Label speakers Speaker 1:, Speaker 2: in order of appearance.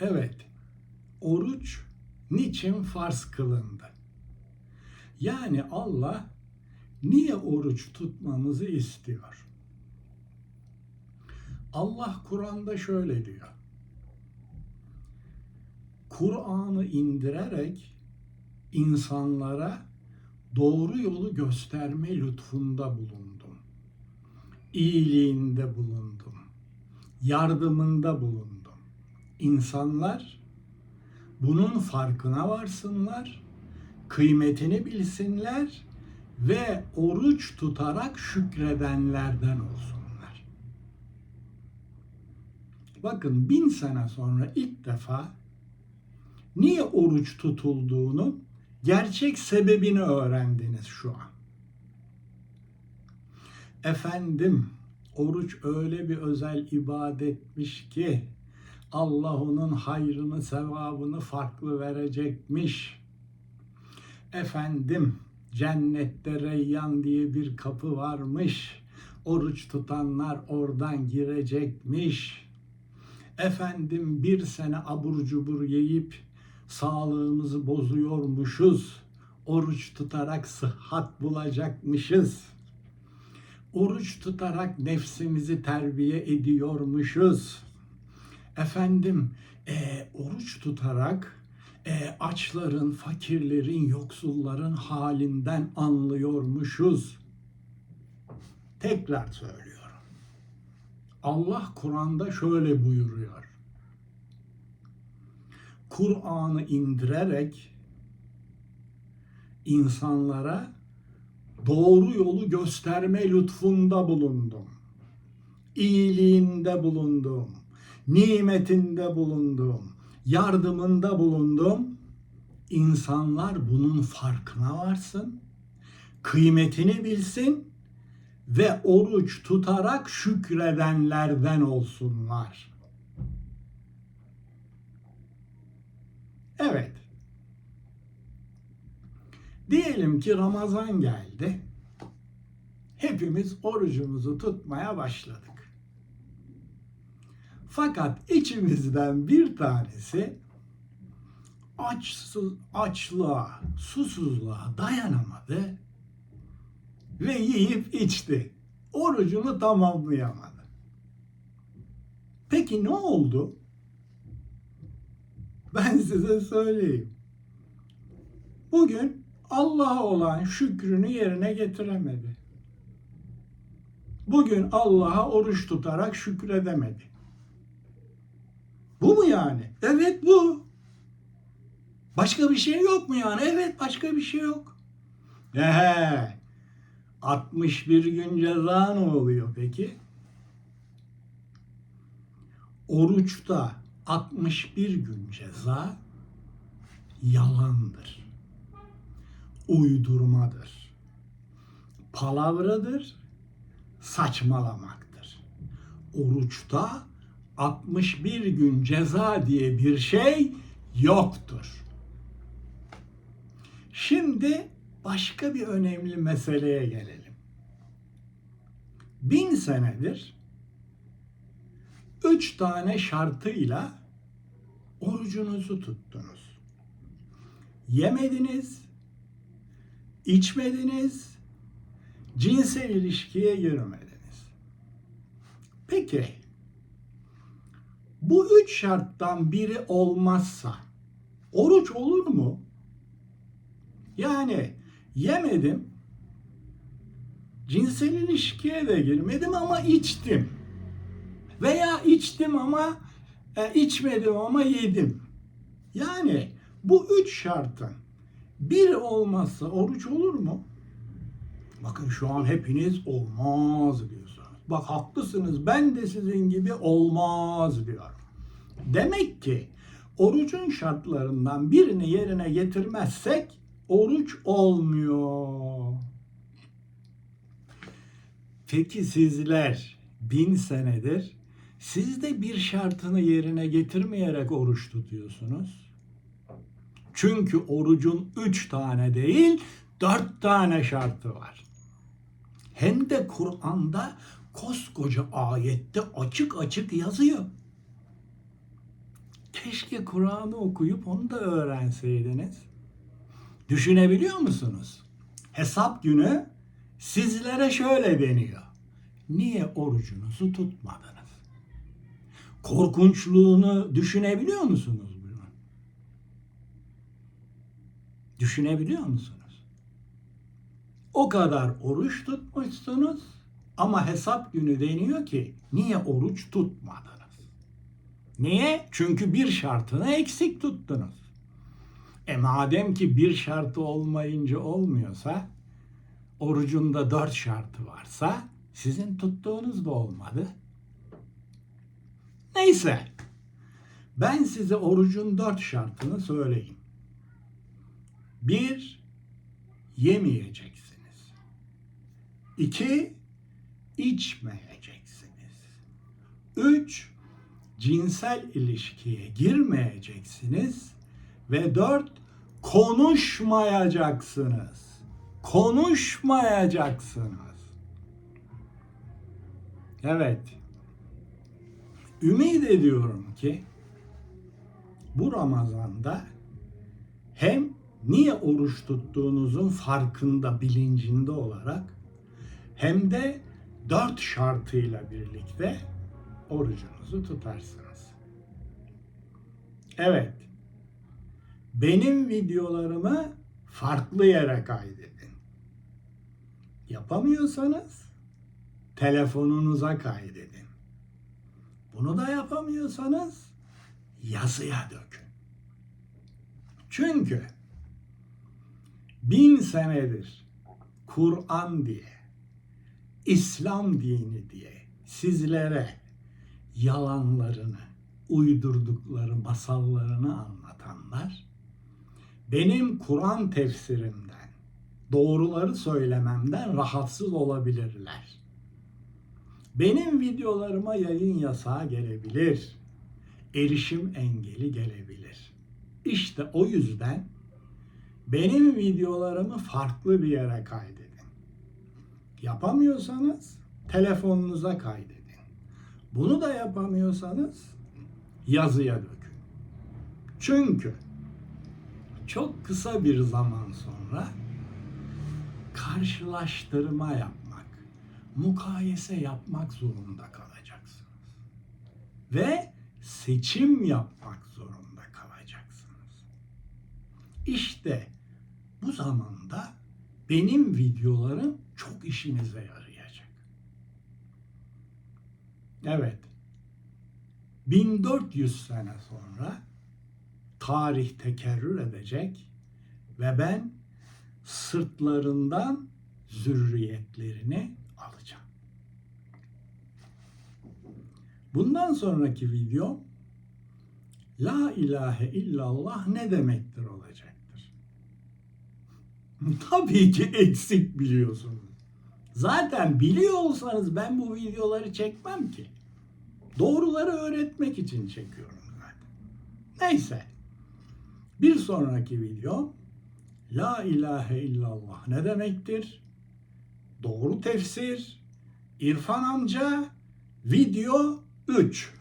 Speaker 1: Evet, oruç niçin farz kılındı? Yani Allah niye oruç tutmamızı istiyor? Allah Kur'an'da şöyle diyor. Kur'an'ı indirerek insanlara doğru yolu gösterme lütfunda bulundum. İyiliğinde bulundum. Yardımında bulundum. İnsanlar bunun farkına varsınlar, kıymetini bilsinler ve oruç tutarak şükredenlerden olsunlar. Bakın bin sene sonra ilk defa niye oruç tutulduğunu gerçek sebebini öğrendiniz şu an. Efendim, oruç öyle bir özel ibadetmiş ki Allah onun hayrını, sevabını farklı verecekmiş. Efendim, cennette Reyyan diye bir kapı varmış. Oruç tutanlar oradan girecekmiş. Efendim bir sene abur cubur yiyip sağlığımızı bozuyormuşuz. Oruç tutarak sıhhat bulacakmışız. Oruç tutarak nefsimizi terbiye ediyormuşuz. Efendim e, oruç tutarak e, açların, fakirlerin, yoksulların halinden anlıyormuşuz. Tekrar söylüyorum. Allah Kur'an'da şöyle buyuruyor. Kur'an'ı indirerek insanlara doğru yolu gösterme lütfunda bulundum. İyiliğinde bulundum. Nimetinde bulundum. Yardımında bulundum. İnsanlar bunun farkına varsın. Kıymetini bilsin ve oruç tutarak şükredenlerden olsunlar. Evet. Diyelim ki Ramazan geldi. Hepimiz orucumuzu tutmaya başladık. Fakat içimizden bir tanesi açsız, açlığa, susuzluğa dayanamadı ve yiyip içti. Orucunu tamamlayamadı. Peki ne oldu? Ben size söyleyeyim. Bugün Allah'a olan şükrünü yerine getiremedi. Bugün Allah'a oruç tutarak şükredemedi. Bu mu yani? Evet bu. Başka bir şey yok mu yani? Evet başka bir şey yok. Ehe. 61 gün ceza ne oluyor peki? Oruçta 61 gün ceza yalandır. Uydurmadır. Palavradır. Saçmalamaktır. Oruçta 61 gün ceza diye bir şey yoktur. Şimdi başka bir önemli meseleye gelelim. Bin senedir üç tane şartıyla orucunuzu tuttunuz. Yemediniz, içmediniz, cinsel ilişkiye girmediniz. Peki, bu üç şarttan biri olmazsa oruç olur mu? Yani yemedim, cinsel ilişkiye de girmedim ama içtim. Veya içtim ama e, içmedim ama yedim. Yani bu üç şartın biri olmazsa oruç olur mu? Bakın şu an hepiniz olmaz diyorsunuz. Bak haklısınız ben de sizin gibi olmaz diyorum. Demek ki orucun şartlarından birini yerine getirmezsek oruç olmuyor. Peki sizler bin senedir siz de bir şartını yerine getirmeyerek oruç tutuyorsunuz. Çünkü orucun üç tane değil dört tane şartı var. Hem de Kur'an'da koskoca ayette açık açık yazıyor. Keşke Kur'an'ı okuyup onu da öğrenseydiniz. Düşünebiliyor musunuz? Hesap günü sizlere şöyle deniyor. Niye orucunuzu tutmadınız? Korkunçluğunu düşünebiliyor musunuz bunu? Düşünebiliyor musunuz? O kadar oruç tutmuşsunuz ama hesap günü deniyor ki niye oruç tutmadınız? Niye? Çünkü bir şartını eksik tuttunuz. E madem ki bir şartı olmayınca olmuyorsa, orucunda dört şartı varsa sizin tuttuğunuz da olmadı. Neyse, ben size orucun dört şartını söyleyeyim. Bir, yemeyeceksiniz. İki, içmeyeceksiniz. Üç, cinsel ilişkiye girmeyeceksiniz. Ve dört, konuşmayacaksınız. Konuşmayacaksınız. Evet. Ümit ediyorum ki bu Ramazan'da hem niye oruç tuttuğunuzun farkında, bilincinde olarak hem de dört şartıyla birlikte orucunuzu tutarsınız. Evet. Benim videolarımı farklı yere kaydedin. Yapamıyorsanız telefonunuza kaydedin. Bunu da yapamıyorsanız yazıya dökün. Çünkü bin senedir Kur'an diye, İslam dini diye sizlere yalanlarını, uydurdukları masallarını anlatanlar benim Kur'an tefsirimden, doğruları söylememden rahatsız olabilirler. Benim videolarıma yayın yasağı gelebilir. Erişim engeli gelebilir. İşte o yüzden benim videolarımı farklı bir yere kaydedin. Yapamıyorsanız telefonunuza kaydedin. Bunu da yapamıyorsanız yazıya dökün. Çünkü çok kısa bir zaman sonra karşılaştırma yapmak, mukayese yapmak zorunda kalacaksınız. Ve seçim yapmak zorunda kalacaksınız. İşte bu zamanda benim videolarım çok işinize yarayacak. Evet. 1400 sene sonra tarih tekerrür edecek ve ben sırtlarından zürriyetlerini alacağım. Bundan sonraki video La ilahe illallah ne demektir olacaktır. Tabii ki eksik biliyorsunuz. Zaten biliyor olsanız ben bu videoları çekmem ki. Doğruları öğretmek için çekiyorum zaten. Neyse. Bir sonraki video La ilahe illallah ne demektir? Doğru tefsir İrfan amca video 3